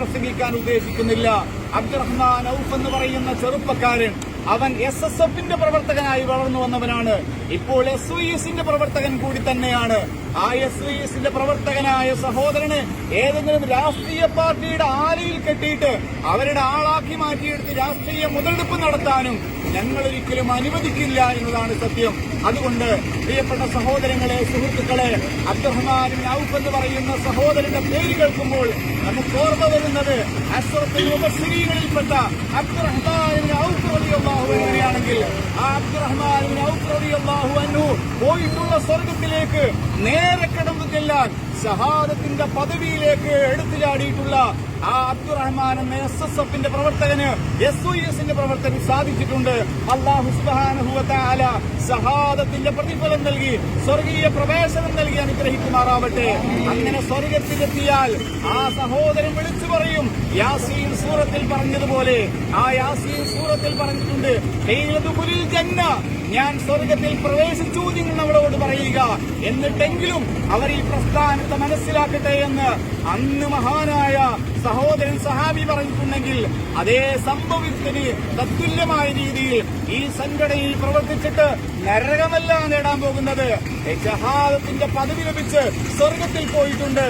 പ്രസംഗിക്കാൻ ഉദ്ദേശിക്കുന്നില്ല. അബ്ദുറഹ്മാൻ ഔഫ് എന്ന് പറയുന്ന ചെറുപ്പക്കാരൻ അവൻ എസ് എസ് എഫിന്റെ പ്രവർത്തകനായി വളർന്നു വന്നവനാണ് ഇപ്പോൾ എസ് വി എസിന്റെ പ്രവർത്തകൻ കൂടി തന്നെയാണ്. ആ എസ് വി എസിന്റെ പ്രവർത്തകനായ സഹോദരന് ഏതെങ്കിലും രാഷ്ട്രീയ പാർട്ടിയുടെ ആലയിൽ കെട്ടിയിട്ട് അവരുടെ ആളാക്കി മാറ്റിയെടുത്ത് രാഷ്ട്രീയ മുതലെടുപ്പ് നടത്താനും ഞങ്ങൾ ഒരിക്കലും അനുവദിക്കില്ല എന്നതാണ് സത്യം. അതുകൊണ്ട് പ്രിയപ്പെട്ട സഹോദരങ്ങളെ സുഹൃത്തുക്കളെ അബ്ദുറഹ്മാൻ ഔഫ് എന്ന് പറയുന്ന സഹോദരന്റെ പേര് കേൾക്കുമ്പോൾ നമുക്ക് ഓർമ്മ വരുന്നത് അശ്വത്തിൽ ഉപശ്രീകളിൽപ്പെട്ട അബ്ദുറഹ്മാൻ ഔഫ് വലിയ അൻഹുവിനെയാണെങ്കിൽ പോയിട്ടുള്ള സ്വർഗത്തിലേക്ക് നേരെ കിടന്നു ചെല്ലാൻ ഷഹാദത്തിന്റെ പദവിയിലേക്ക് എടുത്തു ചാടിയിട്ടുള്ള ആ അബ്ദുറഹ്മാൻ എന്ന എസ് എസ് എഫിന്റെ പ്രവർത്തകന് എസ് ഒ എസിന്റെ പ്രവർത്തകന് സാധിച്ചിട്ടുണ്ട്. അള്ളാഹു ഷഹാദത്തിന്റെ പ്രതിഫലം നൽകി സ്വർഗീയ പ്രവേശനം നൽകി അനുഗ്രഹിക്കുമാറാവട്ടെ. അങ്ങനെ സ്വർഗത്തിലെത്തിയാൽ ആ സഹോദരൻ വിളിച്ചു പറയും യാസീൻ സൂറത്തിൽ പറഞ്ഞതുപോലെ. ആ യാസീൻ സൂറത്തിൽ പറഞ്ഞിട്ടുണ്ട് "ലൈലതുൽ ജന്ന ഞാൻ സ്വർഗത്തിൽ പ്രവേശിച്ചു നിങ്ങൾ അവളോട് പറയുക. എന്നിട്ടെങ്കിലും അവർ ഈ പ്രസ്ഥാനത്തെ മനസ്സിലാക്കട്ടെ എന്ന് അന്ന് മഹാനായ സഹോദരൻ സഹാബി പറഞ്ഞിട്ടുണ്ടെങ്കിൽ അതേ സംഭവത്തിന് തത്തുല്യമായ രീതിയിൽ ഈ സംഘടനയിൽ പ്രവർത്തിച്ചിട്ട് നരകമല്ല നേടാൻ പോകുന്നത്. ജഹാദത്തിന്റെ പദവി ലഭിച്ച് സ്വർഗത്തിൽ പോയിട്ടുണ്ട്.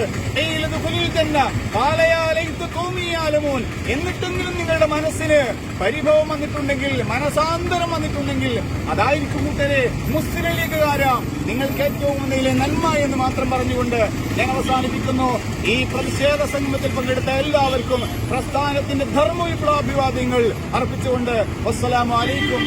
തന്നെ പാലയാലയിത്ത് തോന്നിയാലുമോൻ എന്നിട്ടെങ്കിലും നിങ്ങളുടെ മനസ്സിന് പരിഭവം വന്നിട്ടുണ്ടെങ്കിൽ മനസാന്തരം വന്നിട്ടുണ്ടെങ്കിൽ അതായിരിക്കും കൂട്ടരെ മുസ്ലിം ലീഗുകാര. നിങ്ങൾക്ക് ഏറ്റവും ഒന്നിലെ നന്മ എന്ന് മാത്രം പറഞ്ഞുകൊണ്ട് ഞാൻ അവസാനിപ്പിക്കുന്നു. ഈ പ്രതിഷേധ സംഗമത്തിൽ പങ്കെടുത്ത എല്ലാവർക്കും പ്രസ്ഥാനത്തിന്റെ ധർമ്മ വിപ്ലവാഭിവാദ്യങ്ങൾ അർപ്പിച്ചുകൊണ്ട് വസ്സലാമു അലൈക്കും.